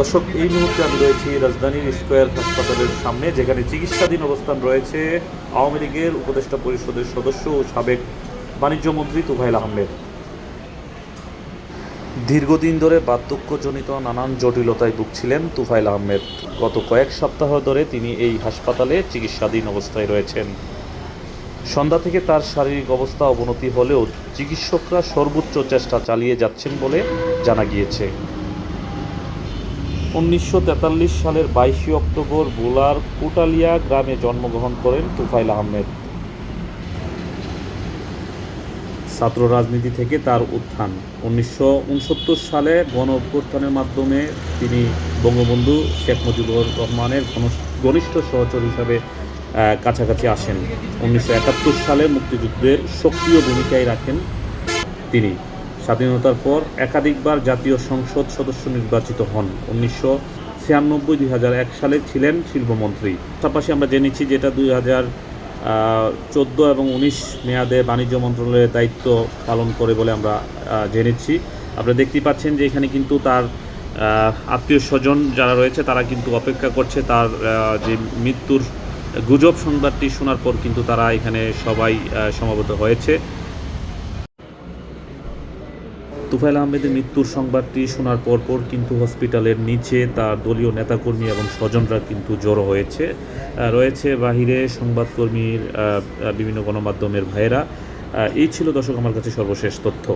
দর্শক, এই মুহূর্তে আমি রয়েছি রাজধানীর স্কোয়ার হাসপাতালের সামনে, যেখানে চিকিৎসাধীন অবস্থান রয়েছে আওয়ামী লীগের উপদেষ্টা পরিষদের সদস্য ও সাবেক বাণিজ্য মন্ত্রী তুফাইল আহমেদ। দীর্ঘদিন ধরে বার্ধক্যজনিত নানান জটিলতায় ভুগছিলেন তুফাইল আহমেদ। গত কয়েক সপ্তাহ ধরে তিনি এই হাসপাতালে চিকিৎসাধীন অবস্থায় রয়েছেন। সন্ধ্যা থেকে তার শারীরিক অবস্থা অবনতি হলেও চিকিৎসকরা সর্বোচ্চ চেষ্টা চালিয়ে যাচ্ছেন বলে জানা গিয়েছে। উনিশশো তেতাল্লিশ সালের বাইশে অক্টোবর বোলার কুটালিয়া গ্রামে জন্মগ্রহণ করেন তুফাইল আহমেদ। ছাত্র রাজনীতি থেকে তার উত্থান। উনিশশো উনসত্তর সালে গণ অভ্যুত্থানের মাধ্যমে তিনি বঙ্গবন্ধু শেখ মুজিবুর রহমানের ঘন- ঘনিষ্ঠ সহচর হিসাবে কাছাকাছি আসেন। উনিশশো একাত্তর সালে মুক্তিযুদ্ধের সক্রিয় ভূমিকায় রাখেন তিনি। স্বাধীনতার পর একাধিকবার জাতীয় সংসদ সদস্য নির্বাচিত হন। উনিশশো ছিয়ানব্বই দুই হাজার এক সালে ছিলেন শিল্পমন্ত্রী। পাশাপাশি আমরা জেনেছি যেটা দুই হাজার চোদ্দ এবং উনিশ মেয়াদে বাণিজ্য মন্ত্রণালয়ের দায়িত্ব পালন করে বলে আমরা জেনেছি। আপনারা দেখতেই পাচ্ছেন যে এখানে কিন্তু তার আত্মীয় স্বজন যারা রয়েছে তারা কিন্তু অপেক্ষা করছে তার যে মৃত্যুর গুজব সংবাদটি শোনার পর কিন্তু তারা এখানে সবাই সমবেত হয়েছে। তুফাইল আহমেদের মৃত্যুর সংবাদটি শোনার পরপর কিন্তু হসপিটালের নিচে তার দলীয় নেতাকর্মী এবং স্বজনরা কিন্তু জড়ো হয়েছে। রয়েছে বাহিরে সংবাদকর্মীর বিভিন্ন গণমাধ্যমের ভাইয়েরা। এই ছিল দর্শক আমার কাছে সর্বশেষ তথ্য।